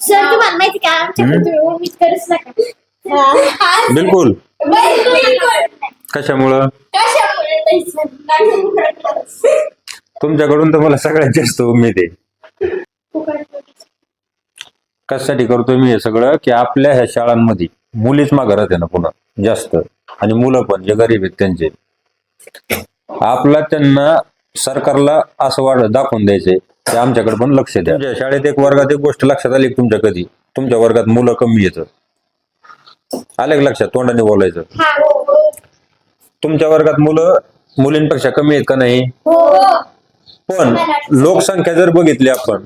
Sir तुम्हाला माहिती का करूच नका बिलकुल. बिलकुल. कशामुळं? कशामुळे? नाही सर? तुमच्याकडून तर मला सगळ्यात जास्त उमेद आहे. कशासाठी करतोय मी हे सगळं? की आपल्या ह्या शाळांमध्ये मुलीच माघारात आहे ना पुन्हा जास्त. आणि मुलं पण जे गरीब आहेत त्यांचे. आपला त्यांना सरकारला असं वाट दाखवून द्यायचंय. की आमच्याकडे पण लक्ष द्या. तुमच्या शाळेत एक वर्गात एक गोष्ट लक्षात आली का तुमच्या कधी? तुमच्या वर्गात मुलं कमी येतं. आले का लक्षात? तोंडाने बोलायचं. हा, हो. तुमच्या वर्गात मुलं मुलींपेक्षा कमी आहेत का नाही? हो. पण लोकसंख्या जर बघितली आपण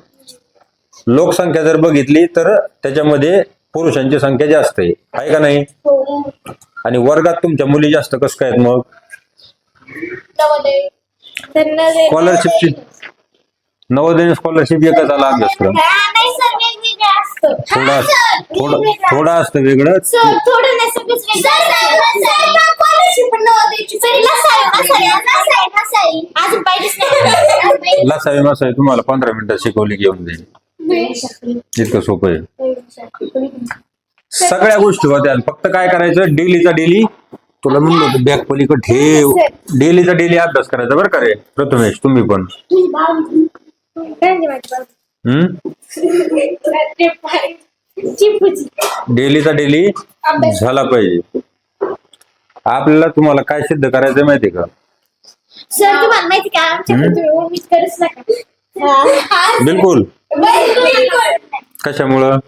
लोकसंख्या जर बघितली तर त्याच्यामध्ये पुरुषांची संख्या जास्त आहे. आहे का नाही? हो. आणि वर्गात तुमच्या मुली जास्त कसं काय आहेत मग. त्यांना स्कॉलरशिपची नवोदय स्कॉलरशिप एकच आला अभ्यासक्रम. हा, नाही सर वेगवेगळं असतं. थोडा सर, थोडं असतं. वेगळं. सर थोडं नाही सगळंच. अजून पाहिजेच नाही. लसावी मसावी तुम्हाला पंधरा मिनिटं शिकवली घेऊन जाईल. इतकं सोपं आहे. सगळ्या गोष्टी होत्या. फक्त काय करायचं? डेलीचा डेली तुला म्हणलं होतं बॅग पलीकड ठेव. डेलीचा डेली अभ्यास करायचा बरं का रे प्रथमेश तुम्ही पण. माहिती. हम्म. डेलीचा डेली. झाला पाहिजे. आपल्याला तुम्हाला काय सिद्ध करायचं माहितीये का? सर तुम्हाला माहिती का? बिलकुल. कशामुळं?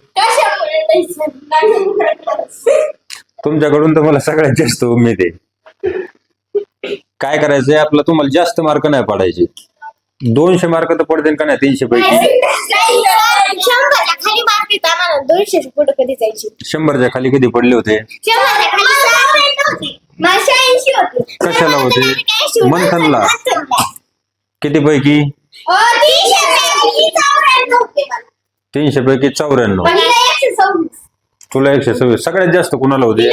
तुमच्याकडून तर मला सगळ्यात जास्त उमेद आहे. काय करायचंय आपलं तुम्हाला जास्त मार्क नाही पाडायचे. दोनशे मार्क तर पडतील का नाही? तीनशे पैकी. शंभरच्या खाली मार्क येत आम्हाला दोनशे पुढे कधी जायची? शंभरच्या खाली कधी पडले होते? खाली. माझे कशाला होते? मंथनला. किती पैकी? अ, तीनशे पैकी चौऱ्याण्णव होते मला. तीनशे पैकी चौऱ्याण्णव. पण हिला एकशे सव्वीस. तुला एकशे सव्वीस. सगळ्यात जास्त कोणाला होते.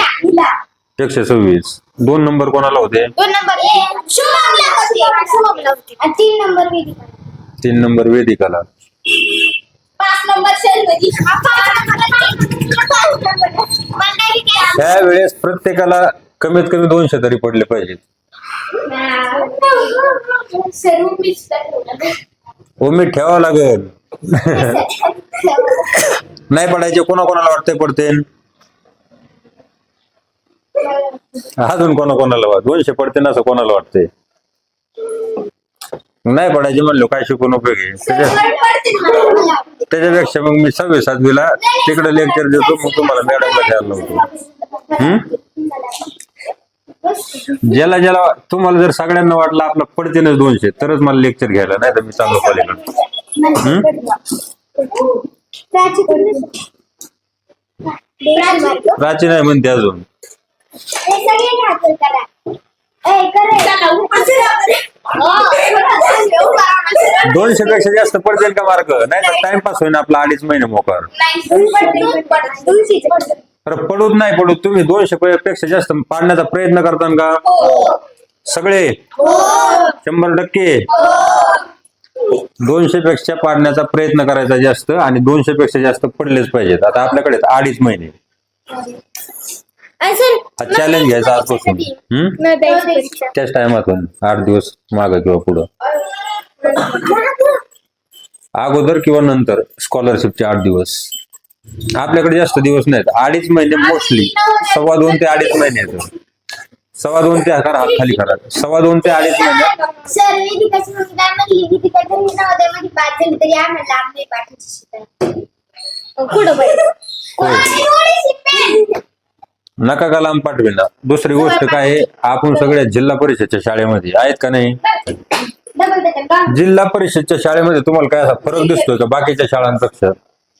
एकशे सव्वीस. दोन नंबर कोणाला होते? दोन नंबर एक शुभमला होते. शुभमला होते. आणि तीन नंबर वेदिका. तीन नंबर वेदिकाला. पाच नंबर शैलवती मंडाळी काय? त्यावेळेस प्रत्येकाला कमीत कमी दोनशे तरी पडले पाहिजेत. सर्व. उमेद ठेवावं लागेल. नाही पडायचे कोणा कोणाला वाटतंय पडते अजून कोणा कोणाला वाट दोनशे पडते ना असं कोणाला वाटतंय? नाही पडायचे म्हणलो काय शिकून उपयोग आहे? त्याच्या. त्याच्यापेक्षा मग मी सहावी सातवीला तिकडे लेक्चर देतो मग तुम्हाला मॅडमला घ्यायला लावतो. हम्म? ज्याला ज्याला तुम्हाला जर सगळ्यांना वाटलं आपलं पडतीनच दोनशे तरच मला लेक्चर घ्यायला नाही तर मी चालू कॉलेज प्राची नाही म्हणते अजून. दोनशे पेक्षा जास्त पडतील का मार्क? नाही तर टाइमपास होईन आपला अडीच महिने मोकार. अरे पडूच नाही पडू. तुम्ही दोनशे पेक्षा जास्त पाडण्याचा प्रयत्न करता का? हो. सगळे? शंभर टक्के? दोनशे पेक्षा पाडण्याचा प्रयत्न करायचा जास्त आणि दोनशे पेक्षा जास्त पडलेच पाहिजेत. आता आपल्याकडे अडीच महिने. हा चॅलेंज घ्यायचा आजपासून. हम्म? त्याच टायमातून आठ दिवस माग किंवा पुढं. अगोदर किंवा नंतर स्कॉलरशिपचे आठ दिवस. आपल्याकडे जास्त दिवस नाहीत. अडीच महिने मोस्टली सव्वा दोन ते अडीच महिने आहेत. सव्वा दोन ते करा हात खाली करा. सव्वा दोन ते अडीच महिने. नका का लांब पाठवेना दुसरी गोष्ट काय आहे, आपण सगळ्या जिल्हा परिषदच्या शाळेमध्ये आहेत का नाही? जिल्हा परिषदच्या शाळेमध्ये तुम्हाला काय असा फरक दिसतोय का बाकीच्या शाळांपेक्षा?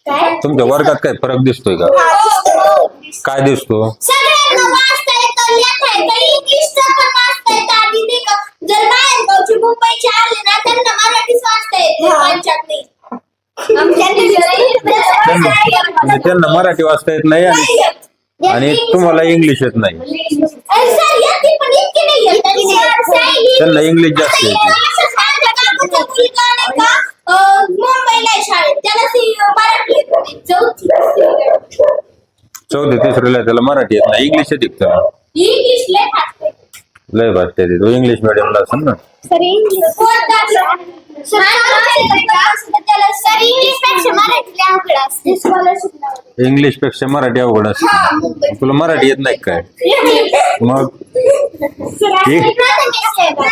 तुमच्या वर्गात काय फरक दिसतोय का? हो. काय दिसतो? सगळ्यांना वाचता येतं, लिहिता येतं, इंग्लिशचं पण वाचता येतं. आधी ते का- जर बाहेर गावचे मुंबईचे आले ना त्यांना मराठीच वाचता येते पंचायत नाही. आमच्या त्यांना म्हणजे त्यांना मराठी वाचता येत नाही आणि आणि तुम्हाला इंग्लिश येत नाही. अरे सर, याची पण इतकी नाही येत. आणि सर, सायली- त्यांना इंग्लिश जास्त येते चौथी तिसरीला त्याला मराठी येत नाही इंग्लिश येते त्याला इंग्लिश लय फास्ट लय भाषा येते तो इंग्लिश मिडियमला असेल ना. सर इंग्लिश इंग्लिशपेक्षा मराठी अवघड असते. स्कॉलरशिप इंग्लिशपेक्षा मराठी अवघड असते. तुला मराठी येत नाही काय? मग?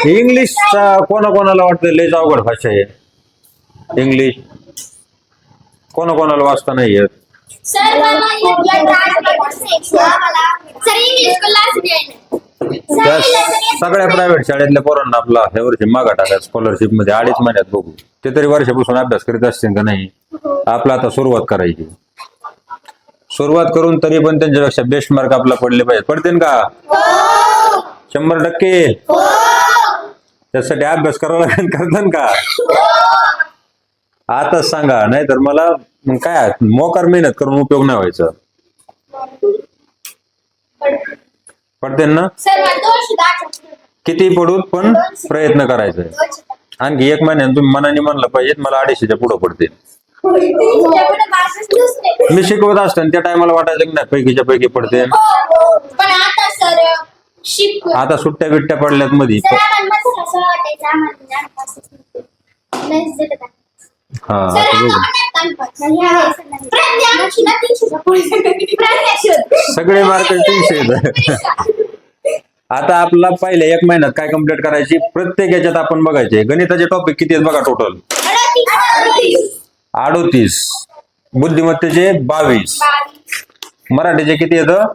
इंग्लिशचा कोणा कोणाला वाटतं लयच अवघड भाषा आहे? इंग्लिश कोणा कोणाला वाचता नाही येत? सर सर इंग्लिश क्लास त्या सगळ्या प्रायव्हेट शाळेतल्या पोरांना आपला ह्या वर्षी मागा टाका स्कॉलरशिपमध्ये अडीच महिन्यात बघू. ते तरी वर्षापासून अभ्यास करीत असतील का नाही? आपला आता सुरुवात करायची. सुरुवात करून तरी पण त्यांच्यापेक्षा बेस्ट मार्क आपला पडले पाहिजे पडतील का? शंभर टक्के. त्यासाठी अभ्यास करावा लागेल करतात का? आताच सांगा नाहीतर मला मग काय मोकार मेहनत करून उपयोग नाही व्हायचा. पडते ना? किती पडून पण प्रयत्न करायचा. आणखी एक महिन्याने तुम्ही मनाने म्हणलं पाहिजे मला अडीचशेच्या पुढं पडते मी शिकवत असताना त्या टायमाला वाटायचं की नाही पैकीच्या पैकी पडते. आता सर शिक आता सुट्ट्या बिट्ट्या पडल्यात मध्ये हा. सगळे मार्क तीनशे आता आपला पहिले एक महिन्यात काय कंप्लीट करायची? प्रत्येक याच्यात आपण बघायचे. गणिताचे टॉपिक किती आहेत बघा टोटल अडतीस. बुद्धिमत्तेचे बावीस. बावीस. मराठीचे किती येतं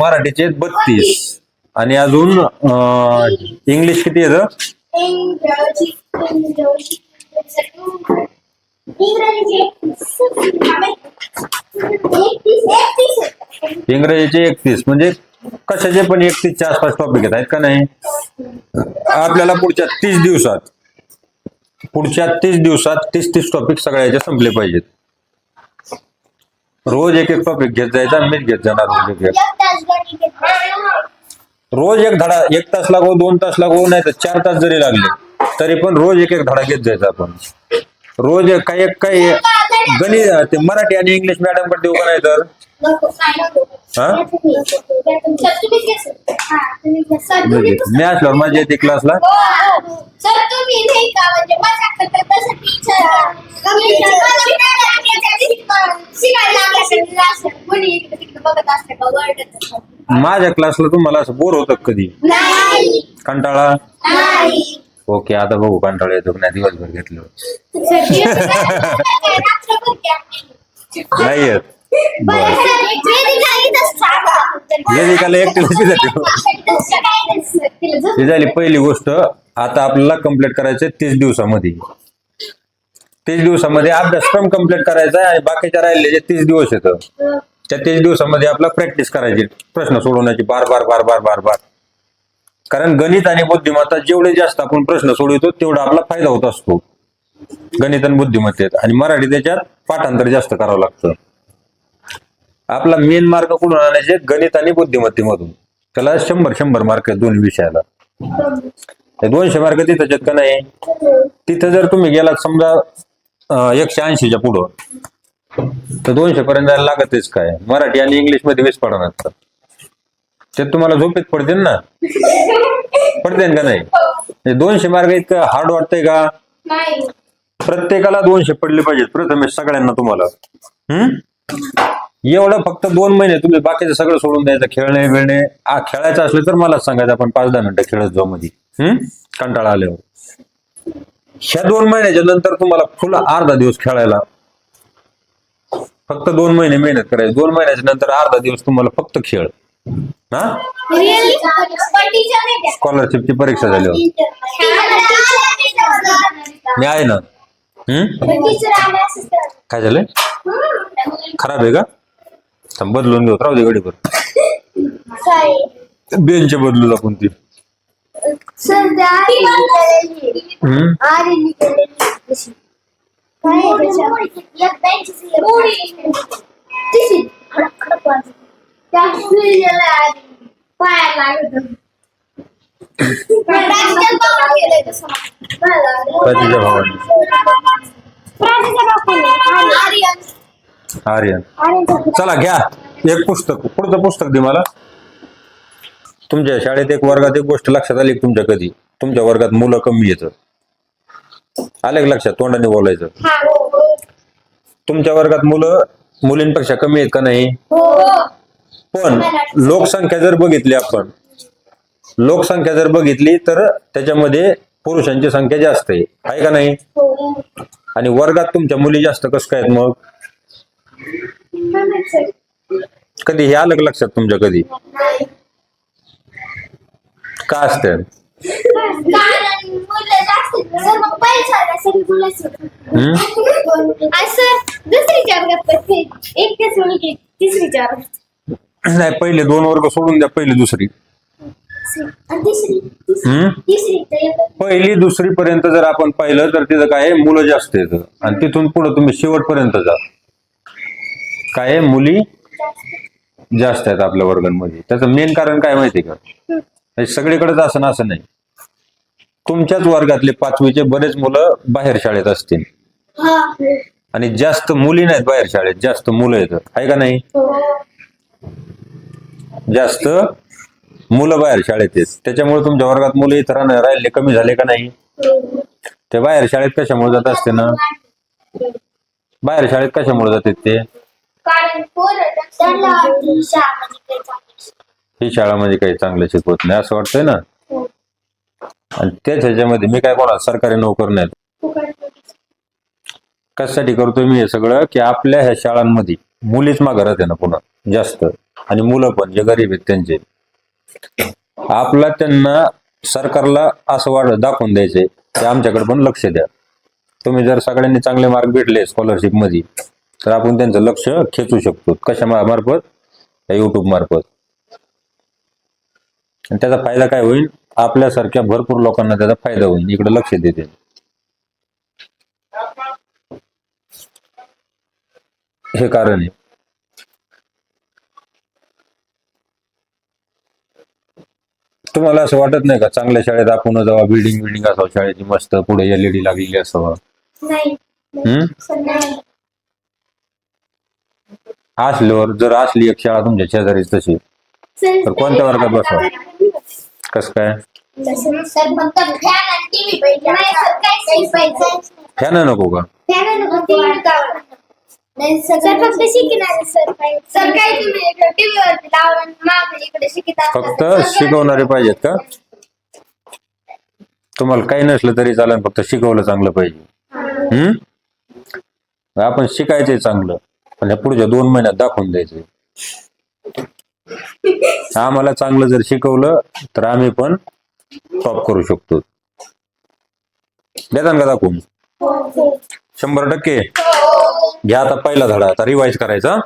मराठीचे बत्तीस. आणि अजून इंग्लिश किती येतं इंग्रजीचे एकतीस. म्हणजे कशाचे पण एकतीसच्या आसपास टॉपिक आहेत का नाही? आपल्याला पुढच्या तीस दिवसात पुढच्या तीस दिवसात तीस तीस टॉपिक सगळ्याचे संपले पाहिजेत. रोज एक एक टॉपिक घेत जायचा मीच घेत जाणार रोज एक एक. रोज एक धडा एक तास लागो दोन तास लागो नाही तर चार तास जरी लागले तरी पण रोज एक एक धडा घेत जायचा आपण रोज एक काही एक काही गणित ते मराठी आणि इंग्लिश मॅडमकडे देऊ का नाही तर. हा? हा, मी माझ्या येते क्लासला हो, हो. सर तुम्ही नाही का म्हणजे मजाक करता तसं टीचर शिकायला लागल्यासाठी असं कोणी इकडे तिकडे बघत असतं का? वरडत असतं. माझ्या क्लासला तुम्हाला असं बोर होतं का कधी? नाही. कंटाळा? नाही. ओके आता बघू कंटाळा येतो का नाही? दिवसभर घेतलं. नाही येत बरं, वेदिकाला एकटीला ही झाली पहिली गोष्ट. आता आपल्याला कंप्लीट करायचं तीस दिवसामध्ये. तीस दिवसामध्ये अभ्यासक्रम कंप्लीट करायचा आहे आणि बाकीच्या राहिले जे तीस दिवस येतं त्या तीस दिवसामध्ये आपला प्रॅक्टिस करायची. प्रश्न सोडवण्याची बार बार बार बार बार बार. कारण गणित आणि बुद्धिमत्ता जेवढे जास्त आपण प्रश्न सोडवतो तेवढा आपला फायदा होत असतो. गणित आणि बुद्धिमत्तेत. आणि मराठी त्याच्यात पाठांतर जास्त करावं लागतं. आपला मेन मार्क कुठून आणायचे? गणित आणि बुद्धिमत्तेमधून. त्याला शंभर शंभर मार्क आहेत दोन्ही विषयाला. दोनशे मार्क आहेत का नाही? तिथं जर तुम्ही गेलात समजा एकशे ऐंशीच्या पुढं तर दोनशे पर्यंत जायला लागतच काय? मराठी आणि इंग्लिशमध्ये वीस पडणार तर. ते तुम्हाला झोपेत पडतील ना? पडतील का नाही? हे. दोनशे मार्क इतकं हार्ड वाटतंय का? प्रत्येकाला दोनशे पडले पाहिजेत प्रथमेश सगळ्यांना तुम्हाला. हम्म एवढं फक्त दोन महिने तुम्ही बाकीचं सगळं सोडून द्यायचं खेळणे बिळणे. आ खेळायचं असलं तर मलाच सांगायचं आपण पाच दहा मिनिटं खेळत जाऊ मध्ये हम्म कंटाळा आल्यावर. ह्या दोन महिन्याच्या नंतर तुम्हाला फुल अर्धा दिवस खेळायला. फक्त दोन महिने मेहनत करायची. दोन महिन्याच्या नंतर अर्धा दिवस तुम्हाला फक्त खेळ. हा. स्कॉलरशिपची परीक्षा झाल्यावर. मी आहे ना? काय झालंय. खराब आहे का? थांब, बदलून घेऊ. राहू दे गडीभर. काय? बेंच बदलू आपण ती. पायाला भावाने. आर्यन. चला घ्या. एक पुस्तक. पुढचं पुस्तक दे मला. तुमच्या शाळेत एक वर्गात एक गोष्ट लक्षात आली तुमच्या कधी? तुमच्या वर्गात मुलं कमी येतं आले लक्षात? तोंडाने बोलायचं. हो, हो. तुमच्या वर्गात मुलं मुलींपेक्षा कमी आहेत का नाही? हो. पण लोकसंख्या जर बघितली आपण लोकसंख्या जर बघितली तर त्याच्यामध्ये पुरुषांची संख्या जास्त आहे. आहे का नाही? हो. आणि वर्गात तुमच्या मुली जास्त कसं काय मग? कधी? हे आलं लक्षात तुमच्या कधी. का असते? नाही पहिले दोन वर्ग सोडून द्या पहिली दुसरी. पहिली दुसरी पर्यंत जर आपण पाहिलं तर तिथं काय आहे? मुलं जास्त येतं. आणि तिथून पुढे तुम्ही शेवटपर्यंत जा. काय आहे? मुली जास्त आहेत आपल्या वर्गांमध्ये. त्याचं मेन कारण काय माहिती का? हे सगळीकडेच असं ना असं नाही. तुमच्याच वर्गातले पाचवीचे बरेच मुलं बाहेर शाळेत असतील. हा. आणि जास्त मुली नाहीत बाहेर शाळेत. जास्त मुलं येतात आहे का नाही? जास्त मुलं बाहेर शाळेत आहेत. त्याच्यामुळे तुमच्या वर्गात मुलं इतर राहिले कमी झाले का नाही? ते बाहेर शाळेत कशामुळे जात असते ना? बाहेर शाळेत कशामुळे जातात ते? त्यांना वाटतं शाळेमध्ये काही चांगलं ही शाळामध्ये काही चांगलं शिकवत नाही असं वाटतंय ना? हो. आणि त्याच ह्याच्यामध्ये मी काय कोणा सरकारी नोकर नाही. कशासाठी करतोय मी हे सगळं? की आपल्या ह्या शाळांमध्ये मुलीच माघारात आहे ना पुन्हा जास्त. आणि मुलं पण जे गरीब आहेत त्यांचे. आपला त्यांना सरकारला असं वाट दाखवून द्यायचंय. ते आमच्याकडे पण लक्ष द्या. तुम्ही जर सगळ्यांनी चांगले मार्क भेटले स्कॉलरशिपमध्ये तर आपण त्यांचं लक्ष खेचू शकतो. कशा मार्फत? युट्यूब मार्फत. आणि त्याचा फायदा काय होईल? आपल्यासारख्या भरपूर लोकांना त्याचा फायदा होईल. इकडे लक्ष देते हे कारण आहे. तुम्हाला असं वाटत नाही का? चांगल्या शाळेत आपण जावा बिल्डिंग बिल्डिंग असावं शाळेची मस्त पुढे एलईडी लागलेली असावं? नाही. हम्म? नाही. असल्यावर जर असली एक शाळा तुमच्या शेजारीच तशी तर कोणत्या वर्गात बसावं? कसं काय? सर फक्त फॅन आणि टीव्ही पाहिजे. नाही सर काय पाहिजे. फॅन नको का? फॅन टीव्ही सर सर फक्त शिकणार सर सर काय तुम्ही टीव्ही वरती लावून माग इकडे शिकित फक्त शिकवणारे पाहिजेत का? तुम्हाला काही नसलं तरी चालेल फक्त शिकवलं चांगलं पाहिजे. हम्म? आपण शिकायचंय चांगलं पण ह्या पुढच्या दोन महिन्यात दाखवून द्यायचंय. आम्हाला चांगलं जर शिकवलं तर आम्ही पण टॉप करू शकतो. देता का दाखवून? शंभर टक्के? घ्या आता पहिला धडा आता रिवाईज करायचा.